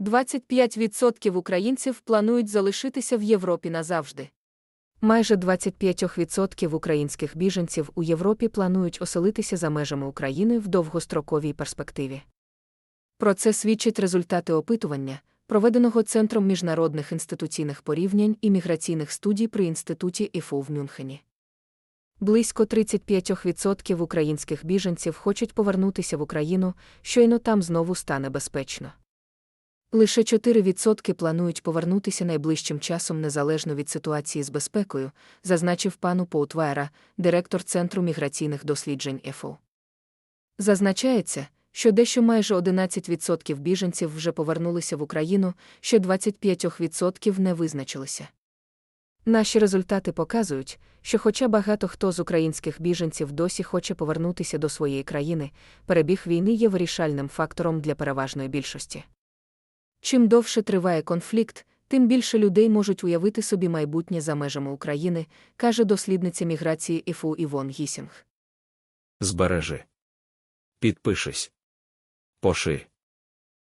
25% українців планують залишитися в Європі назавжди. Майже 25% українських біженців у Європі планують оселитися за межами України в довгостроковій перспективі. Про це свідчать результати опитування, проведеного Центром міжнародних інституційних порівнянь і міграційних студій при інституті ІФУ в Мюнхені. Близько 35% українських біженців хочуть повернутися в Україну, щойно там знову стане безпечно. Лише 4% планують повернутися найближчим часом незалежно від ситуації з безпекою, зазначив пану Поутвайра, директор Центру міграційних досліджень ЕФО. Зазначається, що дещо майже 11% біженців вже повернулися в Україну, ще 25% не визначилися. Наші результати показують, що, хоча багато хто з українських біженців досі хоче повернутися до своєї країни, перебіг війни є вирішальним фактором для переважної більшості. Чим довше триває конфлікт, тим більше людей можуть уявити собі майбутнє за межами України, каже дослідниця міграції ІФУ Івон Гісінг. Збережи. Підпишись. Поши.